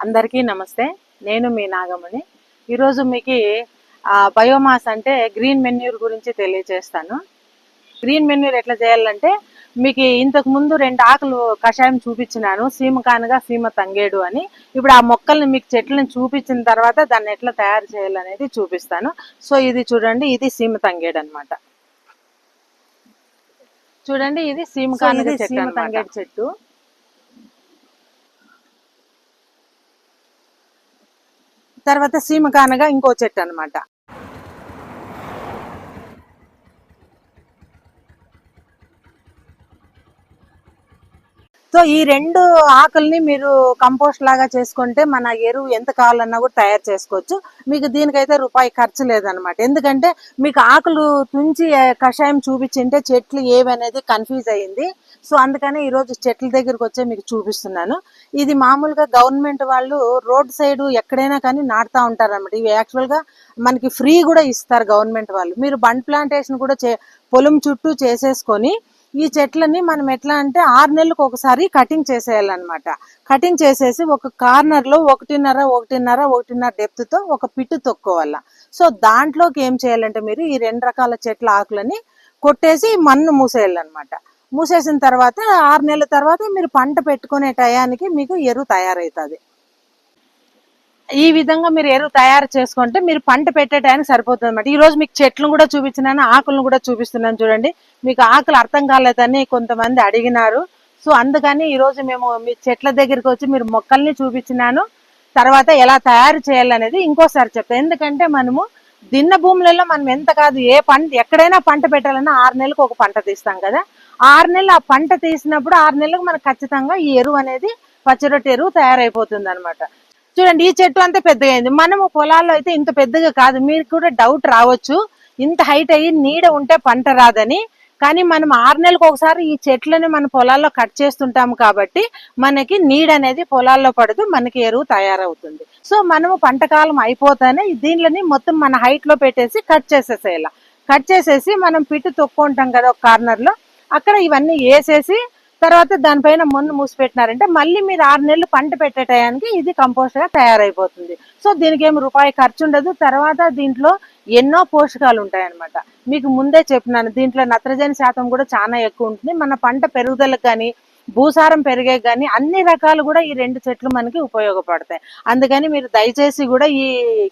అందరికీ నమస్తే. నేను మీ నాగమణి. ఈరోజు మీకు బయోమాస్ అంటే గ్రీన్ మెన్యూర్ గురించి తెలియజేస్తాను గ్రీన్ మెన్యూర్ ఎట్లా చేయాలంటే మీకు ఇంతకు ముందు రెండు ఆకులు కషాయం చూపించినాను. సీమ కానగా సీమ తంగేడు అని. ఇప్పుడు ఆ మొక్కల్ని మీకు చెట్లను చూపించిన తర్వాత దాన్ని ఎట్లా తయారు చేయాలనేది చూపిస్తాను. సో ఇది చూడండి ఇది సీమ తంగేడు అనమాట చూడండి ఇది సీమ ఇది చెట్టు సీమ తర్వాత సీమ కానగా ఇంకో చెట్టు అన్నమాట. సో ఈ రెండు ఆకుల్ని మీరు కంపోస్ట్ లాగా చేసుకుంటే మన ఎరువు ఎంత కావాలన్నా కూడా తయారు చేసుకోవచ్చు. మీకు దీనికైతే రూపాయి ఖర్చు లేదనమాట ఎందుకంటే మీకు ఆకులు తుంచి కషాయం చూపించింటే చెట్లు ఏవి అనేది కన్ఫ్యూజ్ అయ్యింది. సో అందుకని ఈ రోజు చెట్ల దగ్గరికి వచ్చే మీకు చూపిస్తున్నాను. ఇది మామూలుగా గవర్నమెంట్ వాళ్ళు రోడ్ సైడ్ ఎక్కడైనా కానీ నాటుతా ఉంటారనమాట ఇవి యాక్చువల్గా మనకి ఫ్రీ కూడా ఇస్తారు గవర్నమెంట్ వాళ్ళు. మీరు బండ్ ప్లాంటేషన్ కూడా చే పొలం చుట్టూ చేసేసుకొని ఈ చెట్లని మనం ఎట్లా అంటే ఆరు నెలలకు ఒకసారి కటింగ్ చేసేయాలన్నమాట. కటింగ్ చేసేసి ఒక కార్నర్లో ఒకటిన్నర ఒకటిన్నర ఒకటిన్నర డెప్త్తో ఒక పిట్టు తొక్కోవాల. సో దాంట్లోకి ఏం చేయాలంటే మీరు ఈ రెండు రకాల చెట్ల ఆకులని కొట్టేసి మన్ను మూసేయాలన్నమాట. మూసేసిన తర్వాత ఆరు నెలల తర్వాత మీరు పంట పెట్టుకునే టయానికి మీకు ఎరువు తయారవుతుంది ఈ విధంగా మీరు ఎరువు తయారు చేసుకుంటే మీరు పంట పెట్టే టైంకి సరిపోతుంది అనమాట ఈ రోజు మీకు చెట్లను కూడా చూపించినాను ఆకులను కూడా చూపిస్తున్నాను చూడండి. మీకు ఆకులు అర్థం కాలేదని కొంతమంది అడిగినారు. సో అందుకని ఈరోజు మేము మీ చెట్ల దగ్గరికి వచ్చి మీరు మొక్కల్ని చూపించినాను. తర్వాత ఎలా తయారు చేయాలనేది ఇంకోసారి చెప్తాను ఎందుకంటే మనము దిన్న భూములలో మనం ఎంత కాదు ఏ పంట ఎక్కడైనా పంట పెట్టాలన్నా ఆరు నెలలకు ఒక పంట తీస్తాం కదా. ఆరు నెలలు ఆ పంట తీసినప్పుడు ఆరు నెలలకు మనకు ఖచ్చితంగా ఈ ఎరువు అనేది పచ్చిరొట్టి ఎరువు తయారైపోతుంది అనమాట చూడండి ఈ చెట్టు అంతా పెద్దగా అయింది. మనము పొలాల్లో అయితే ఇంత పెద్దగా కాదు. మీకు కూడా డౌట్ రావచ్చు. ఇంత హైట్ అయ్యి నీడ ఉంటే పంట రాదని. కానీ మనం ఆరు నెలలకు ఒకసారి ఈ చెట్లని మన పొలాల్లో కట్ చేస్తుంటాము కాబట్టి మనకి నీడ అనేది పొలాల్లో పడుతూ మనకి ఎరువు తయారవుతుంది. సో మనము పంట కాలం అయిపోతానే దీనిని మొత్తం మన హైట్లో పెట్టేసి కట్ చేసేసేయాల. కట్ చేసేసి మనం పిట్టు తొక్కుంటాం కదా ఒక కార్నర్లో. అక్కడ ఇవన్నీ వేసేసి తర్వాత దానిపైన మొన్ను మూసిపెట్టినారంటే మళ్ళీ మీరు ఆరు నెలలు పంట పెట్టే టయానికి ఇది కంపోస్ట్గా తయారైపోతుంది. సో దీనికి ఏమి రూపాయి ఖర్చు ఉండదు తర్వాత దీంట్లో ఎన్నో పోషకాలు ఉంటాయి అన్నమాట మీకు ముందే చెప్పినాను దీంట్లో నత్రజని శాతం కూడా చాలా ఎక్కువ ఉంటుంది. మన పంట పెరుగుదలకు కానీ భూసారం పెరిగే కానీ అన్ని రకాలు కూడా ఈ రెండు చెట్లు మనకి ఉపయోగపడతాయి. అందుకని మీరు దయచేసి కూడా ఈ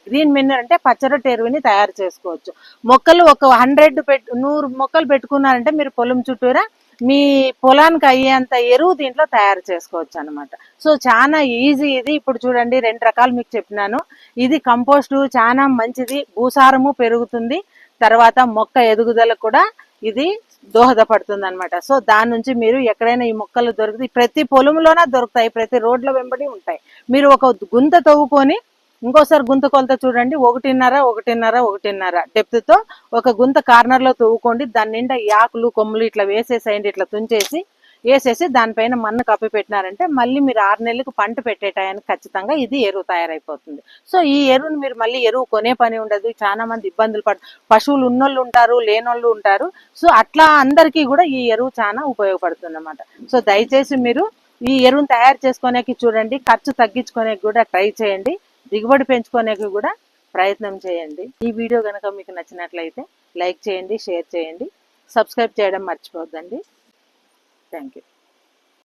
గ్రీన్ మిన్నర్ అంటే పచ్చరొట్టు ఎరువుని తయారు చేసుకోవచ్చు. మొక్కలు ఒక హండ్రెడ్ పెట్టు నూరు మొక్కలు పెట్టుకున్నారంటే మీరు పొలం చుట్టూరా మీ పొలానికి అయ్యేంత ఎరువు దీంట్లో తయారు చేసుకోవచ్చు అనమాట సో చాలా ఈజీ ఇది. ఇప్పుడు చూడండి రెండు రకాలు మీకు చెప్పినాను. ఇది కంపోస్టు చాలా మంచిది. భూసారము పెరుగుతుంది. తర్వాత మొక్క ఎదుగుదల కూడా ఇది దోహదపడుతుంది అనమాట సో దాని నుంచి మీరు ఎక్కడైనా ఈ మొక్కలు దొరుకుతాయి ప్రతి పొలంలోన దొరుకుతాయి. ప్రతి రోడ్ల వెంబడి ఉంటాయి. మీరు ఒక గుంత తవ్వుకొని ఇంకోసారి గుంత కొలత చూడండి. ఒకటిన్నర ఒకటిన్నర ఒకటిన్నర డెప్త్తో ఒక గుంత కార్నర్లో తవ్వుకోండి దాని నిండా యాకులు కొమ్ములు ఇట్లా వేసేసేయండి. ఇట్లా తుంచేసి వేసేసి దానిపైన మన్ను కప్పి పెట్టినారంటే మళ్ళీ మీరు ఆరు నెలలకు పంట పెట్టే టయానికి ఖచ్చితంగా ఇది ఎరువు తయారైపోతుంది. సో ఈ ఎరువుని మీరు మళ్ళీ ఎరువు కొనే పని ఉండదు. చాలా మంది ఇబ్బందులు పడ పశువులు ఉన్నోళ్ళు ఉంటారు లేనోళ్ళు ఉంటారు. సో అట్లా అందరికీ కూడా ఈ ఎరువు చాలా ఉపయోగపడుతుంది అన్నమాట సో దయచేసి మీరు ఈ ఎరువును తయారు చేసుకునేకి చూడండి. ఖర్చు తగ్గించుకునేకి కూడా ట్రై చేయండి. దిగుబడి పెంచుకునేకి కూడా ప్రయత్నం చేయండి. ఈ వీడియో కనుక మీకు నచ్చినట్లయితే లైక్ చేయండి షేర్ చేయండి సబ్స్క్రైబ్ చేయడం మర్చిపోద్దండి థ్యాంక్ యూ